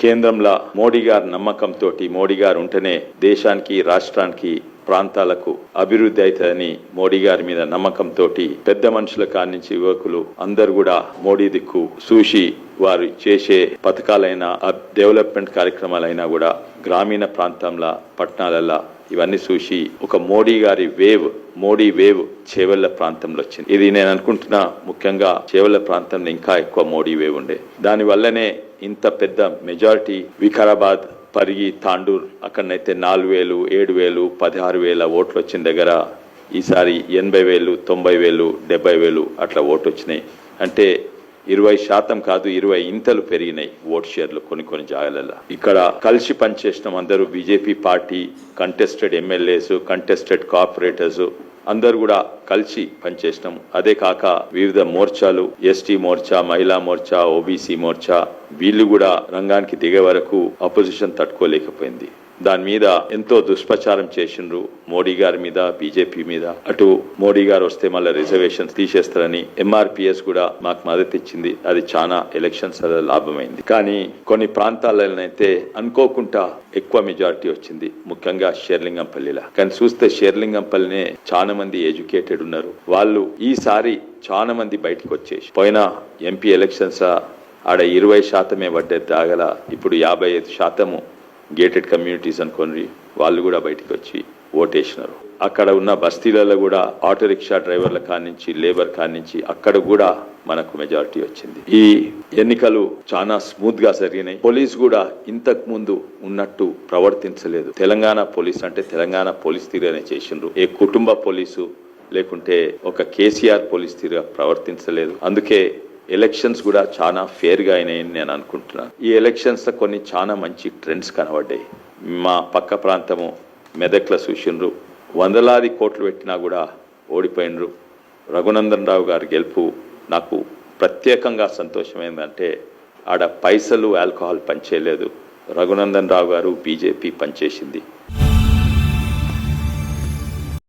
కేంద్రంలో మోడీ గారి నమ్మకంతో మోడీ గారు ఉంటేనే దేశానికి రాష్ట్రానికి ప్రాంతాలకు అభివృద్ధి అవుతుందని మోడీ గారి మీద నమ్మకంతో పెద్ద మనుషుల కాడి నుంచి యువకులు అందరు కూడా మోడీ దిక్కు చూసి వారు చేసే పథకాలైనా అబ్- డెవలప్మెంట్ కార్యక్రమాలైనా కూడా గ్రామీణ ప్రాంతంలో పట్టణాలలో ఇవన్నీ చూసి ఒక మోడీ గారి వేవ్ మోడీ వేవ్ చేవెళ్ళ ప్రాంతంలో వచ్చింది. ఇది నేను అనుకుంటున్నా ముఖ్యంగా చేవెళ్ళ ప్రాంతంలో ఇంకా ఎక్కువ మోడీ వేవ్ ఉండే. దాని వల్లనే ఇంత పెద్ద మెజారిటీ వికారాబాద్ పరిగి తాండూర్ అక్కడనైతే నాలుగు వేలు ఏడు వేలు పదహారు వేల ఓట్లు వచ్చిన దగ్గర ఈసారి ఎనభై వేలు తొంభై వేలు డెబ్బై వేలు అట్లా ఓటు వచ్చినాయి. అంటే ఇరవై శాతం కాదు ఇరవై ఇంతలు పెరిగినాయి ఓట్ షేర్లు కొన్ని కొన్ని జాగాలలో. ఇక్కడ కలిసి పనిచేసిన అందరూ BJP party contested MLAs contested corporators అందరు కూడా కలిసి పనిచేసినాం. అదే కాక వివిధ మోర్చాలు ఎస్టీ మోర్చా మహిళా మోర్చా ఓబీసీ మోర్చా వీళ్ళు కూడా రంగానికి దిగే వరకు అపోజిషన్ తట్టుకోలేకపోయింది. దాని మీద ఎంతో దుష్ప్రచారం చేసిండ్రు మోడీ గారి మీద బీజేపీ మీద. అటు మోడీ గారు వస్తే మళ్ళీ రిజర్వేషన్స్ తీసేస్తారని ఎంఆర్పిఎస్ కూడా మాకు మద్దతు ఇచ్చింది. అది చాలా ఎలక్షన్స్ లాభమైంది. కానీ కొన్ని ప్రాంతాలనైతే అనుకోకుండా ఎక్కువ మెజారిటీ వచ్చింది. ముఖ్యంగా షేర్లింగంపల్లిలా. కానీ చూస్తే షేర్లింగంపల్లినే చాలా మంది ఎడ్యుకేటెడ్ ఉన్నారు వాళ్ళు ఈసారి చాలా మంది బయటకు వచ్చేసి పోయిన ఎంపీ ఎలక్షన్స్ ఆడ ఇరవై శాతమే పడ్డే దాగల ఇప్పుడు యాభై ఐదు శాతము గేటెడ్ కమ్యూనిటీస్ అనుకోని వాళ్ళు కూడా బయటికి వచ్చి ఓటేసినారు. అక్కడ ఉన్న బస్తీలలో కూడా ఆటో రిక్షా డ్రైవర్ల కానించి లేబర్ కానించి అక్కడ కూడా మనకు మెజారిటీ వచ్చింది. ఈ ఎన్నికలు చాలా స్మూత్గా జరిగినాయి. పోలీస్ కూడా ఇంతకు ముందు ఉన్నట్టు ప్రవర్తించలేదు. తెలంగాణ పోలీస్ అంటే తెలంగాణ పోలీస్ తీరుగానే చేసిండ్రు. ఏ కుటుంబ పోలీసు లేకుంటే ఒక కేసీఆర్ పోలీస్ తీరుగా ప్రవర్తించలేదు. అందుకే ఎలక్షన్స్ కూడా చాలా ఫేర్గా అయినాయని నేను అనుకుంటున్నాను ఈ ఎలక్షన్స్లో కొన్ని చాలా మంచి ట్రెండ్స్ కనబడ్డాయి. మా పక్క ప్రాంతము మెదక్ల చూసిండ్రు. వందలాది కోట్లు పెట్టినా కూడా ఓడిపోయినరు రఘునందన్ రావు గారి గెలుపు నాకు ప్రత్యేకంగా సంతోషమైందంటే ఆడ పైసలు ఆల్కహాల్ పనిచేయలేదు. రఘునందన్ రావు గారు బీజేపీ పనిచేసింది.